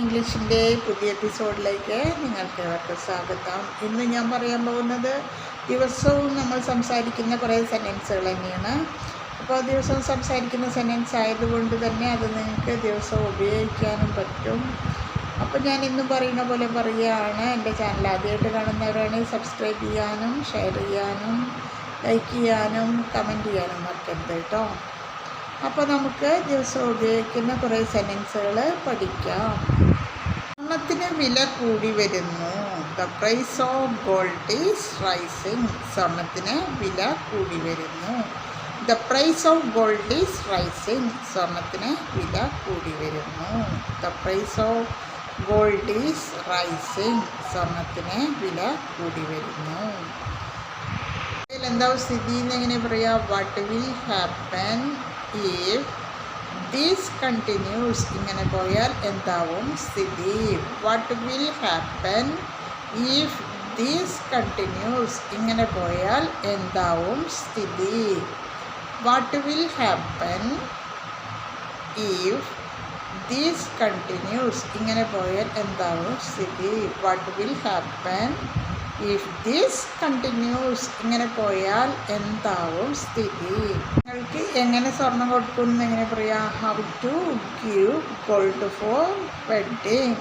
ഇംഗ്ലീഷിന്റെ പുതിയ എപ്പിസോഡിലേക്ക് നിങ്ങൾക്ക് ഏവർക്കും സ്വാഗതം. ഇന്ന് ഞാൻ പറയാൻ പോകുന്നത് ദിവസവും നമ്മൾ സംസാരിക്കുന്ന കുറേ സെന്റൻസുകൾ തന്നെയാണ്. അപ്പോൾ ദിവസവും സംസാരിക്കുന്ന സെന്റൻസ് ആയതുകൊണ്ട് തന്നെ അത് നിങ്ങൾക്ക് ദിവസവും ഉപയോഗിക്കാനും പറ്റും. അപ്പോൾ ഞാൻ ഇന്നും പറയുന്ന പോലെ പറയുകയാണ്. എന്റെ ചാനൽ ആദ്യമായിട്ട് കാണുന്നവരാണെങ്കിൽ സബ്സ്ക്രൈബ് ചെയ്യാനും ഷെയർ ചെയ്യാനും ലൈക്ക് ചെയ്യാനും കമന്റ് ചെയ്യാനും മറക്കരുത് കേട്ടോ. അപ്പോൾ നമുക്ക് ദിവസം ഉപയോഗിക്കുന്ന കുറേ സെന്റൻസുകൾ പഠിക്കാം. വില കൂടി വരുന്നു. The price of gold is rising സ്വർണത്തിന് വില കൂടി വരുന്നു. The price of gold is rising സ്വർണത്തിന് വില കൂടി വരുന്നു. The price of gold is rising സ്വർണത്തിന് വില കൂടി വരുന്നു. എന്താ സ്ഥിതി എന്നെങ്ങനെ പറയാം? What will happen if this continues ഇങ്ങനെ പോയാൽ എന്താവും സ്ഥിതി what will happen if this continues ഇങ്ങനെ പോയാൽ എന്താവും സ്ഥിതി what will happen if this continues ഇങ്ങനെ പോയാൽ എന്താവും സ്ഥിതി what will happen if this continues ഇങ്ങനെ പോയാൽ എന്താവും സ്ഥിതി? നിങ്ങൾക്ക് എങ്ങനെ സ്വർണം കൊടുക്കും എന്ന് എങ്ങനെ പറയാം? How to give gold for wedding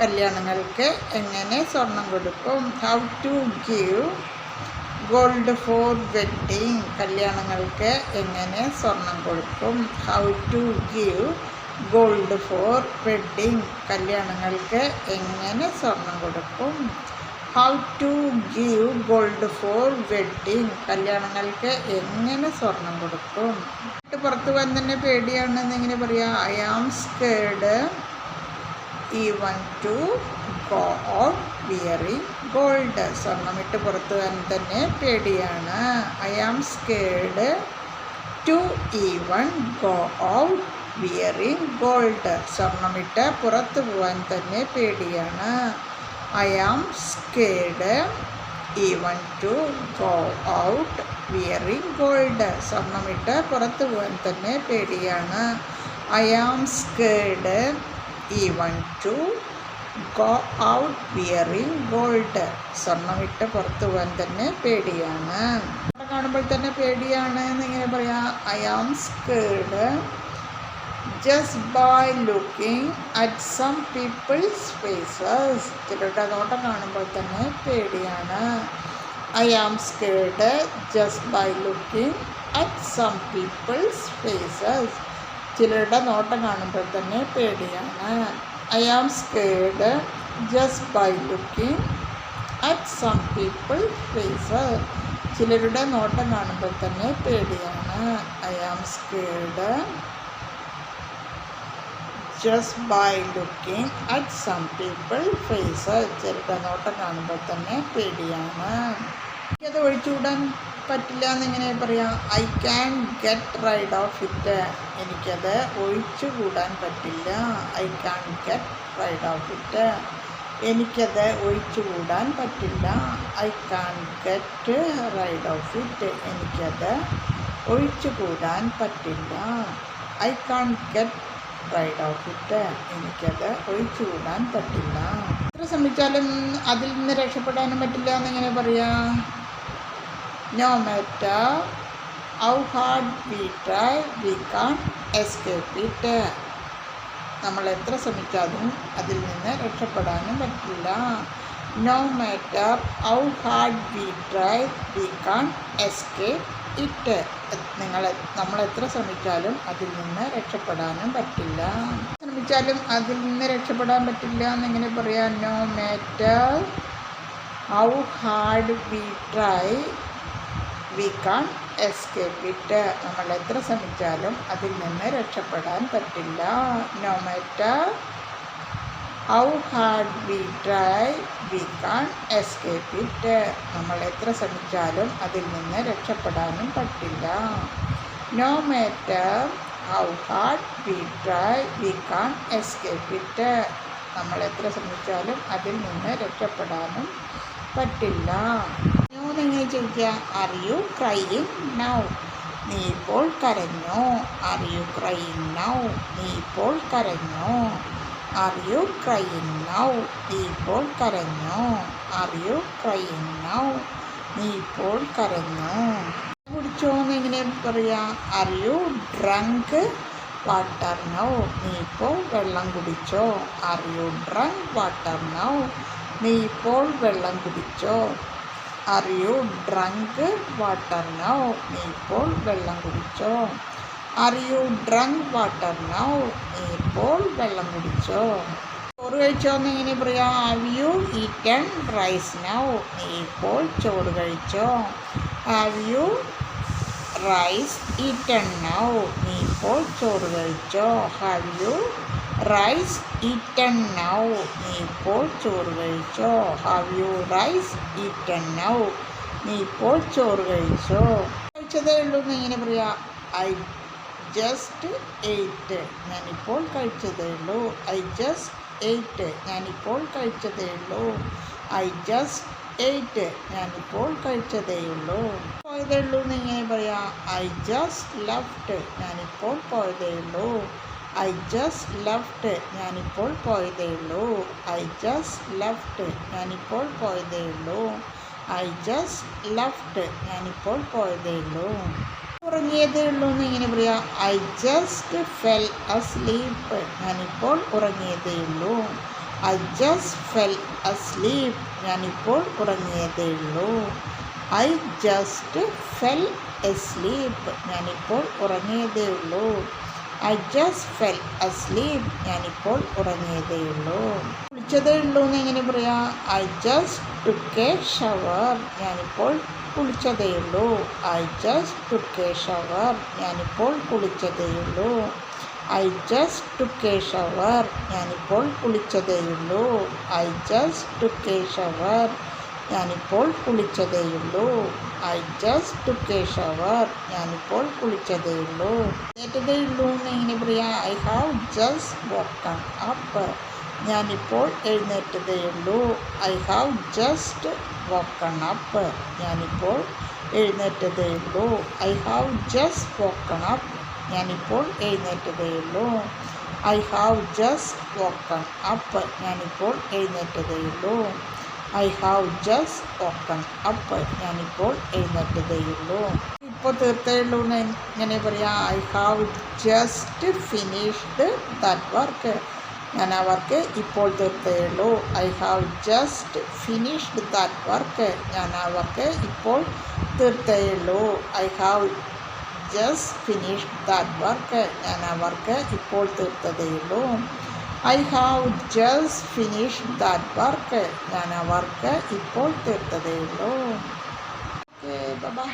കല്യാണങ്ങൾക്ക് എങ്ങനെ സ്വർണം കൊടുക്കും? How to give gold for wedding കല്യാണങ്ങൾക്ക് എങ്ങനെ സ്വർണം കൊടുക്കും? How to give gold for wedding കല്യാണങ്ങൾക്ക് എങ്ങനെ സ്വർണം കൊടുക്കും? How to give gold for wedding കല്യാണങ്ങൾക്ക് എങ്ങനെ സ്വർണം കൊടുക്കും? പുറത്ത് പോകാൻ തന്നെ പേടിയാണെന്ന് ഇങ്ങനെ പറയാം I am scared even to go out wearing gold സ്വർണമിട്ട് പുറത്ത് പോകാൻ തന്നെ പേടിയാണ്. I am scared to even go out wearing gold സ്വർണമിട്ട് പുറത്ത് പോകാൻ തന്നെ പേടിയാണ്. I am scared even to go out wearing gold സ്വർണമിട്ട് പുറത്ത് പോകാൻ തന്നെ പേടിയാണ്. I am scared even to go out wearing gold സ്വർണമിട്ട് പുറത്ത് പോകാൻ തന്നെ പേടിയാണ്. കാണുമ്പോൾ തന്നെ പേടിയാണ് എന്നിങ്ങനെ പറയാം I am scared just by looking at some people's faces ചിലരുടെ നോട്ടം കാണുമ്പോൾ തന്നെ പേടിയാണ്. I am scared just by looking at some people's faces ചിലരുടെ നോട്ടം കാണുമ്പോൾ തന്നെ പേടിയാണ്. I am scared just by looking at some people faces ചിലരുടെ നോട്ടം കാണുമ്പോൾ തന്നെ പേടിയാണ്. I am scared just by looking at some people face ചെറുത നോട്ടം കാണുമ്പോൾ തന്നെ പേടിയാണ്. എനിക്കത് ഒഴിച്ചുകൂടാൻ പറ്റില്ല എന്നിങ്ങനെ പറയാം I can get rid of it എനിക്കത് ഒഴിച്ചുകൂടാൻ പറ്റില്ല. I can get rid of it എനിക്കത് ഒഴിച്ചുകൂടാൻ പറ്റില്ല. I can't get rid of it എനിക്കത് ഒഴിച്ചുകൂടാൻ പറ്റില്ല. I can't get rid outfit എനിക്കത് എനിക്കത് ഒഴിച്ചുകൂടാൻ പറ്റില്ല. എത്ര ശ്രമിച്ചാലും അതിൽ നിന്ന് രക്ഷപ്പെടാനും പറ്റില്ല എന്നെങ്ങനെ പറയാം. No matter how hard we try we can't escape it നമ്മൾ എത്ര ശ്രമിച്ചാലും അതിൽ നിന്ന് രക്ഷപ്പെടാനും പറ്റില്ല. No matter how hard we try we can't escape it നിങ്ങൾ നമ്മൾ എത്ര ശ്രമിച്ചാലും അതിൽ നിന്ന് രക്ഷപ്പെടാനും പറ്റില്ല. ശ്രമിച്ചാലും അതിൽ നിന്ന് രക്ഷപ്പെടാൻ പറ്റില്ല എന്നിങ്ങനെ പറയാം. No matter how hard we try we can't escape it നമ്മൾ എത്ര ശ്രമിച്ചാലും അതിൽ നിന്ന് രക്ഷപ്പെടാൻ പറ്റില്ല. No matter how hard we try we can't escape it നമ്മൾ എത്ര ശ്രമിച്ചാലും അതിൽ നിന്ന് രക്ഷപ്പെടാനും പറ്റില്ല. No matter how hard we try we can't escape it നമ്മൾ എത്ര ശ്രമിച്ചാലും അതിൽ നിന്ന് രക്ഷപ്പെടാനും പറ്റില്ല. നിങ്ങൾ ചോദിക്കുക ആർ ക്രൈയിങ് നൗ നീ ഇപ്പോൾ കരഞ്ഞോ. ആർ യു ക്രൈയിങ് നൗ നീ ഇപ്പോൾ കരഞ്ഞോ. ആർ യു ക്രൈയിങ് നൗ നീ ഇപ്പോൾ കരഞ്ഞോ? ആർ യു ക്രൈയിങ് നൗ നീ ഇപ്പോൾ കരഞ്ഞോ? കുടിച്ചോ എന്ന് എങ്ങനെ പറയാ? Are you drunk water now നീ ഇപ്പോൾ വെള്ളം കുടിച്ചോ? Are you drunk water now നീ ഇപ്പോൾ വെള്ളം കുടിച്ചോ? Are you drunk water now നീ ഇപ്പോൾ വെള്ളം കുടിച്ചോ? Are you drunk water now ഇപ്പോൾ വെള്ളം കുടിച്ചോ? ചോറ് കഴിച്ചോ എന്ന് ഇങ്ങനെ പറയാം? Have you eaten rice now ഇപ്പോൾ ചോറ് കഴിച്ചോ? Have you rice eaten now ഇപ്പോൾ ചോറ് കഴിച്ചോ? Have you rice eaten now ഇപ്പോൾ ചോറ് കഴിച്ചോ? ഹാവ് യു റൈസ് ഈറ്റൺ നീ ഇപ്പോൾ ചോറ് കഴിച്ചോ? കഴിച്ചതേ ഉള്ളൂ എന്ന് ഇങ്ങനെ പറയാം? ഐ ജസ്റ്റ് എയ്റ്റ് ഞാനിപ്പോൾ കഴിച്ചതേ ഉള്ളൂ. ഐ ജസ്റ്റ് എയ്റ്റ് ഞാനിപ്പോൾ കഴിച്ചതേ ഉള്ളൂ. ഐ ജസ്റ്റ് എയ്റ്റ് ഞാനിപ്പോൾ കഴിച്ചതേ ഉള്ളൂ. പോയതേ ഉള്ളൂ എന്ന് എങ്ങനെ പറയാം? ഐ ജസ്റ്റ് ലെഫ്റ്റ് ഞാനിപ്പോൾ പോയതേ ഉള്ളൂ. ഐ ജസ്റ്റ് ലെഫ്റ്റ് ഞാനിപ്പോൾ പോയതേ ഉള്ളൂ. ഐ ജസ്റ്റ് ലെഫ്റ്റ് ഞാനിപ്പോൾ പോയതേ ഉള്ളൂ. ഐ ജസ്റ്റ് ലെഫ്റ്റ് ഞാനിപ്പോൾ പോയതേ ഉള്ളൂ. ഉറങ്ങിയതേ ഉള്ളൂ എന്ന് ഇങ്ങനെ പറയാം? ഐ ജസ്റ്റ് ഫെൽ അസ്ലീപ്പ് ഞാനിപ്പോൾ ഉറങ്ങിയതേ ഉള്ളൂ. ഐ ജസ്റ്റ് ഫെൽ അസ്ലീപ്പ് ഞാനിപ്പോൾ ഉറങ്ങിയതേ ഉള്ളൂ. ഐ ജസ്റ്റ് ഫെൽ എസ്ലീപ്പ് ഞാനിപ്പോൾ ഉറങ്ങിയതേ ഉള്ളൂ. ഐ ജസ്റ്റ് ഫെൽ അസ്ലീപ്പ് ഞാനിപ്പോൾ ഉറങ്ങിയതേ ഉള്ളൂ. കുളിച്ചതേ ഉള്ളൂ എന്ന് എങ്ങനെ പറയാം? I just took a shower ഞാനിപ്പോൾ കുളിച്ചതേ ഉള്ളൂ I just took a shower ഞാനിപ്പോൾ കുളിച്ചതേയുള്ളൂ. I just took a shower ഞാനിപ്പോൾ കുളിച്ചതേയുള്ളൂ. I just took a shower ഞാനിപ്പോൾ കുളിച്ചതേയുള്ളൂ. I just took a shower ഞാനിപ്പോൾ കുളിച്ചതേയുള്ളൂ. എഴുന്നേറ്റതേയുള്ളൂ എന്ന് എങ്ങനെ പറയാം? I have just woken up ഞാനിപ്പോൾ എഴുന്നേറ്റതേയുള്ളൂ I have just woken up ഞാനിപ്പോൾ എഴുന്നേറ്റതേയുള്ളൂ I have just woken up ഞാനിപ്പോൾ എഴുന്നേറ്റതേയുള്ളൂ I have just woken up ഞാനിപ്പോൾ എഴുന്നേറ്റതേയുള്ളൂ I have just woken up ഞാനിപ്പോൾ എഴുന്നേറ്റതേയുള്ളൂ ഇപ്പോൾ തീർത്തേയുള്ളൂ എന്ന് എങ്ങനെ പറയാം. I have just finished that work ഞാൻ ആ വർക്ക് ഇപ്പോൾ തീർത്തേയുള്ളൂ I have just finished that work ഞാൻ ആ വർക്ക് ഇപ്പോൾ തീർത്തേയുള്ളൂ I have just finished that work ഞാൻ ആ വർക്ക് ഇപ്പോൾ തീർത്തതേയുള്ളൂ I have just finished that work ഞാൻ ആ വർക്ക് ഇപ്പോൾ തീർത്തതേ ഉള്ളൂ. ബൈ